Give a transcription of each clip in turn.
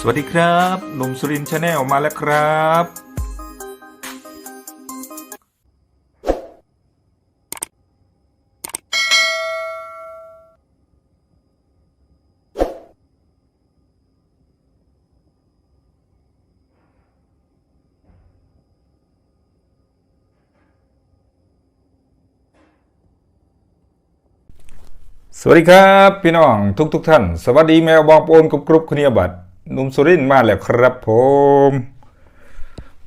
สวัสดีครับหนุ่มสุรินชาแนลมาแล้วครับ สวัสดีครับ พี่น้องทุกทุกๆท่าน สวัสดีแมวบองโปนกรุบกรุบคเนียบัตร นุ่มสุรินมาแล้วครับผม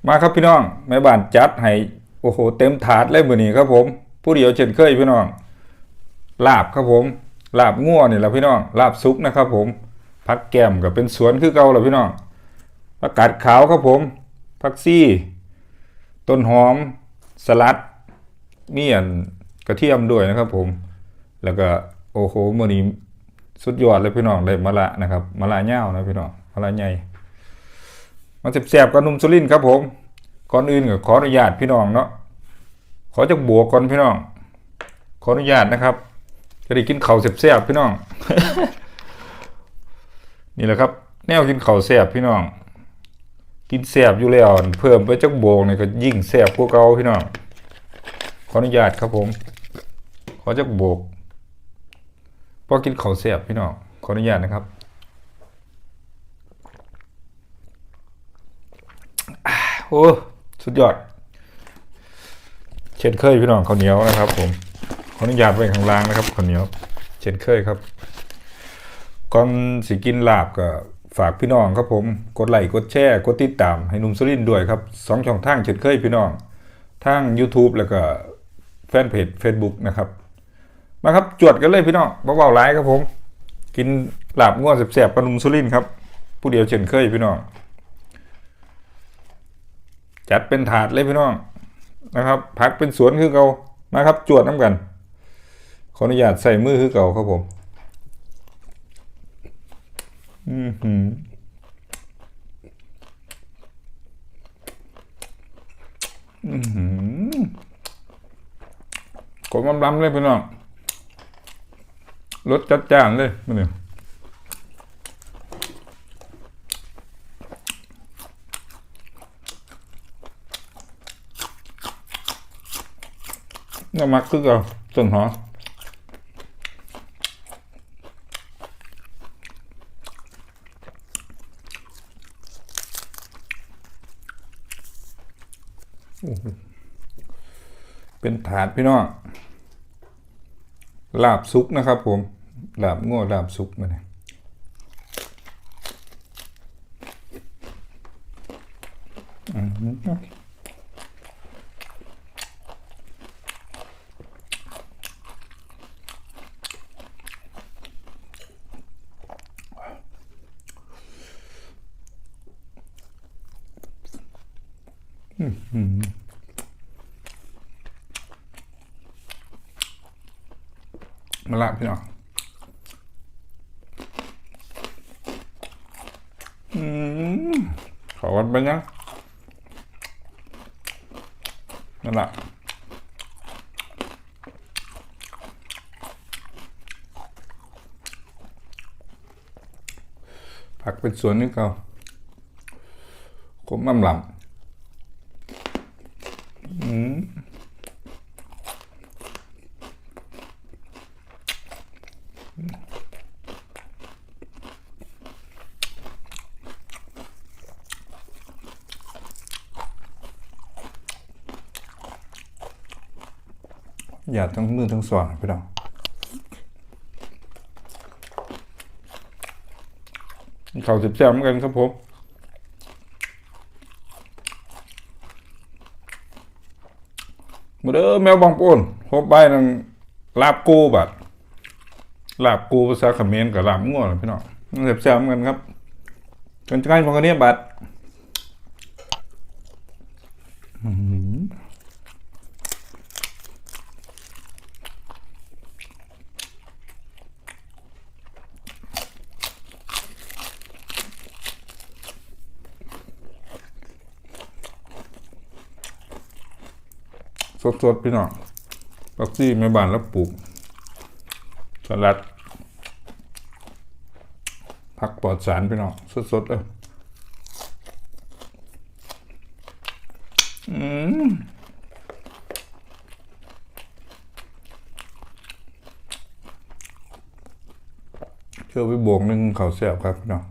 มาครับพี่น้องแม่บ้านจัดให้โอ้โหเต็มถาดเลยมือนี้ครับผม ผู้เดียวเช่นเคยพี่น้องลาบครับผมลาบง่วนี่แหละพี่น้องลาบซุปนะครับผมผักแก้มก็เป็นสวนคือเก่าแหละพี่น้องผักกาดขาวครับผมผักซี่ ต้นหอม สลัดเมีอันกระเทียมด้วยนะครับผม แล้วก็โอ้โหมื้อนี้สุดยอดเลยพี่น้องได้มะละนะครับมะละเหย้านะพี่น้อง มะละใหญ่มาแซ่บๆกับนุ่มสุรินครับผม ก่อนอื่นก็ขออนุญาตพี่น้องเนาะขอจักบวกก่อนพี่น้อง ขออนุญาตนะครับ จะได้กินข้าวแซ่บๆพี่น้อง นี่แหละครับ แนวกินข้าวแซ่บพี่น้อง กินแซ่บอยู่แล้วเพิ่มไปจักบวกนี่ก็ยิ่งแซ่บกว่าเก่าพี่น้อง ขออนุญาตครับผม ขอจักบวกพอกินข้าวเสียบพี่น้อง ขออนุญาตนะครับอ่า โอ้สุดยอด เช่นเคยพี่น้องข้าวเหนียวนะครับ ผมขออนุญาตไว้ข้างล่างนะครับข้าวเหนียว เช่นเคยครับก่อนสิกินลาบก็ฝากพี่น้องครับผมกดไลค์กดแชร์กดติดตามให้นุ่มสุรินด้วยครับสองช่องทางเช่นเคยพี่น้องทาง YouTube แล้วก็แฟนเพจ Facebook นะครับ มาครับจวดกันเลยพี่น้องเบาๆหลายครับผม กินลาบง่วงแสบๆปลานุมสุรินครับ ผู้เดียวเช่นเคยพี่น้อง จัดเป็นถาดเลยพี่น้องนะครับพักเป็นสวนคือเก่ามาครับ จวดน้ำกัน ขออนุญาตใส่มือคือเก่าครับผมอือหืออือหือกดล้ำๆเลยพี่น้องรสจัดจ้านเลยมันเนี่ย น้ำมักคือกับต้นหอมโอ้โหเป็นถาดพี่น้องลาบซุกนะครับผมลาบง้อลาบซุกมาเนี่ยอืม มาละพี่น้องขอกันไปยังนั่นแหละผักเป็นสวนนี่เขาขมน้ำลำอืม อย่าทั้งมือทั้งสองพี่น้องเขาสิบแซมกันครับผมมาเด้อแมวบางปูนพบไปนังลาบกูบัดลาบกูภาษาเขมรกับลาบง่วงพี่น้องมันสิบแซมกันครับกันใกล้พอกันเนี้ยบัด สดๆพี่น้องปักซี่แม่บ้านแล้วปลูก สลัด ผักปลอดสารพี่น้องสดๆเลยอืมเชื่อไปบวกหนึ่งเขาแสบครับพี่น้อง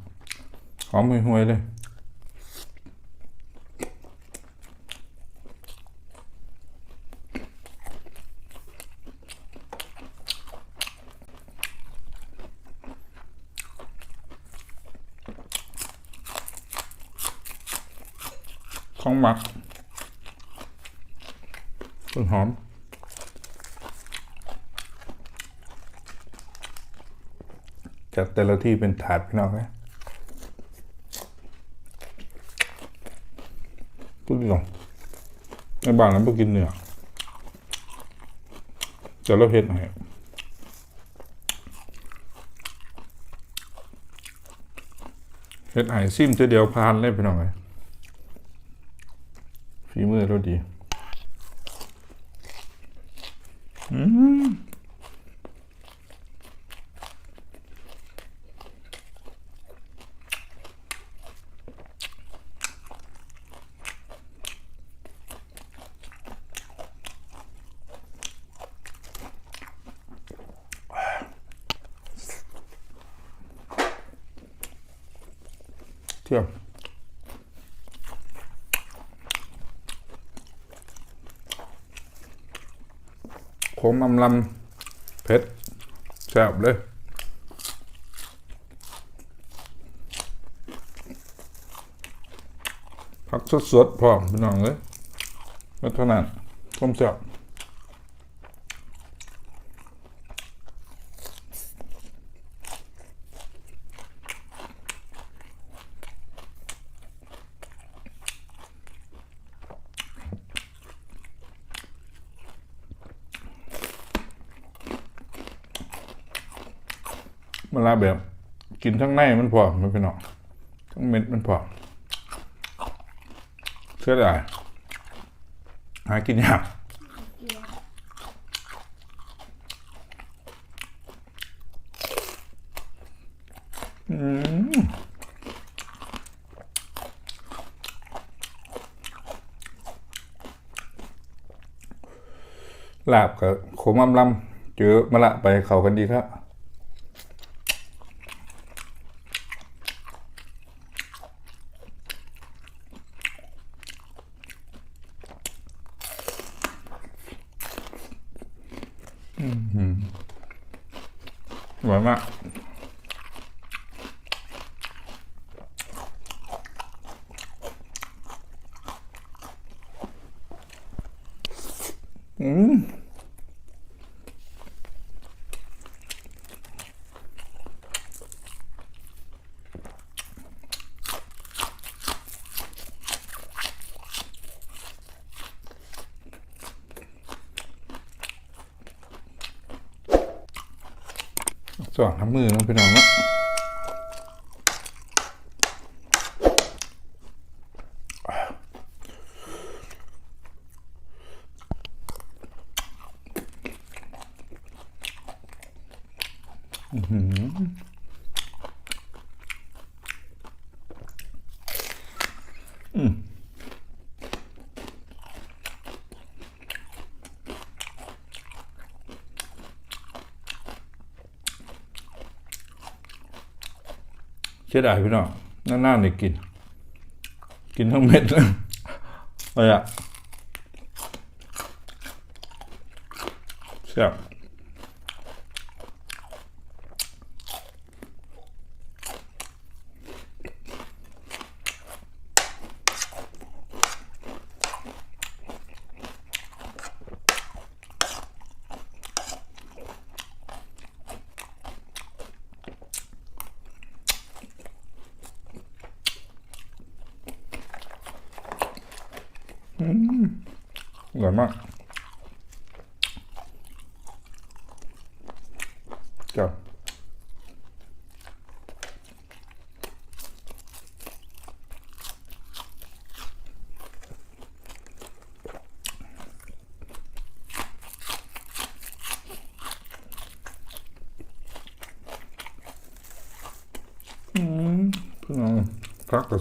หอมห่วยๆเลย ของหมักต้นหอม จัดแต่ละที่เป็นถาดพี่น้องไหมพูดลงในบ้านนั้นไปกินเนื้อจะเราเห็ดให้เห็ดไห่ซิมเจอเดียวพานเลยพี่น้องไหมฝีมือเรา ดีอืมเที่ยว ขมอำลำเผ็ดแซ่บเลยผักสดๆพร้อมพี่น้องเลยไม่เท่านั้นต้มแซ่บเวลาแบบ กินทั้งในมันพอไม่พี่น้องทั้งเม็ดมันพอเชื่อได้หากินยากอืมลาบกับขมอำลำเจอมะละไปเข้ากันดีครับ หว สองทั้งมือน้องพี่น้องเนาะอื้อหือ เสียดายพี่น้องนานๆได้กิน กินทั้งเม็ดเลยอะไรอะแซ่บอร่อยมาก จ้ะอืมพี่น้องพักกระ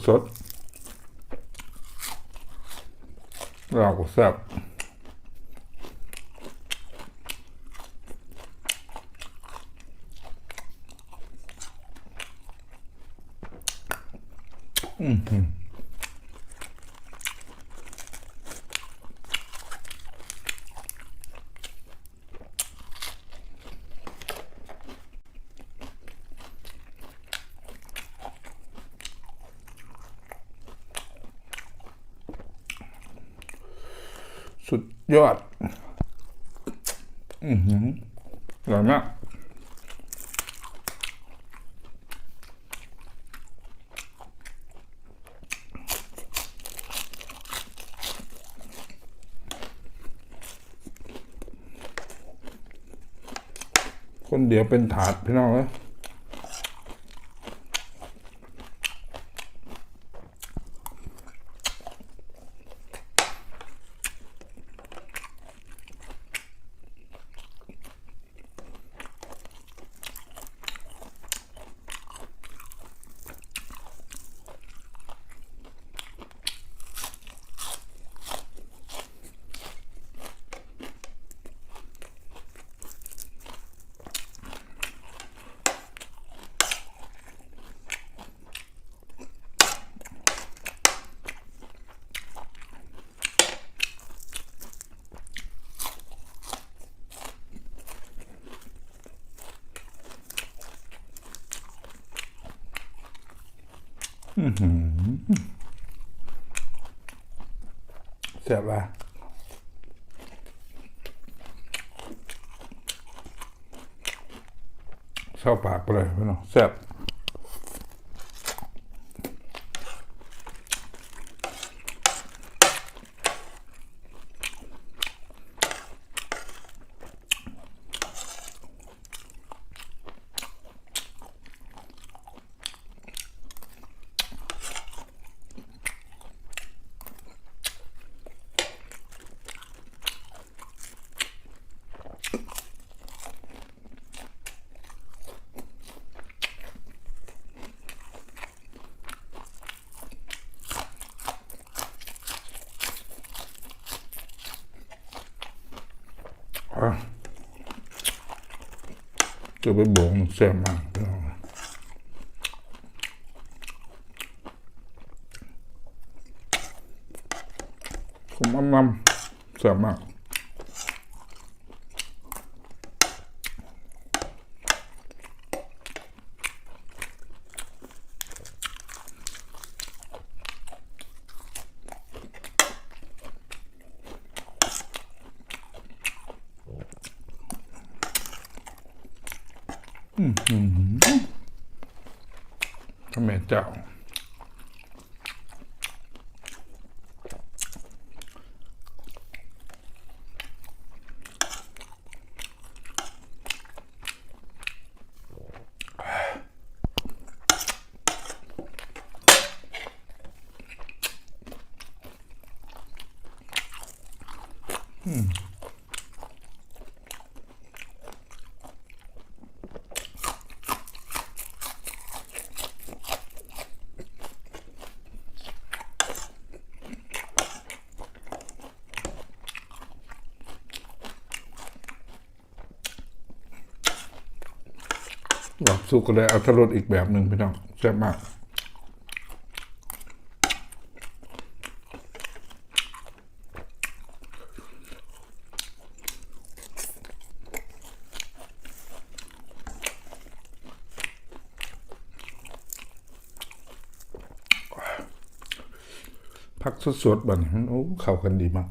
สุดยอด อือหืออร่อยมาก เดี๋ยวเป็นถาดพี่น้องเอ้ย เสียบว่ะเข้าปากไปเลยพี่น้องแซ่บ จะไปบ่งแซ่บมากพี่น้องผมอ้ำนำแซ่บมาก พระแม่เจ้า แบบ สุกก็ได้เอาทรสอีกแบบหนึ่งพี่น้องแซ่บมากพักสดๆบัดนมันโอ้เข้ากันดีมาก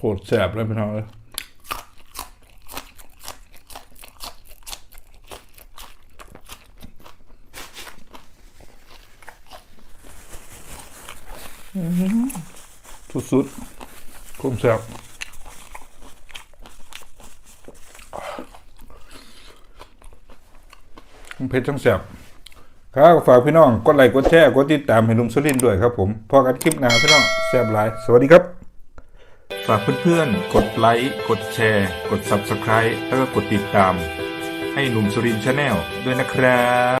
โค ตรแสบเลยพี่น้องเอ้ยสุดๆคุ้มแสบเผ็ดทั้งแสบครับฝากพี่น้อง กดไลค์กดแชร์ กดติดตามให้หนุ่มสุรินด้วยครับผม พอกันคลิปหน้าพี่น้องแซ่บหลาย สวัสดีครับ ฝากเพื่อนๆ กดไลค์ กดแชร์ กด Subscribe แล้วก็กดติดตาม ให้หนุ่มสุรินชาแนลด้วยนะครับ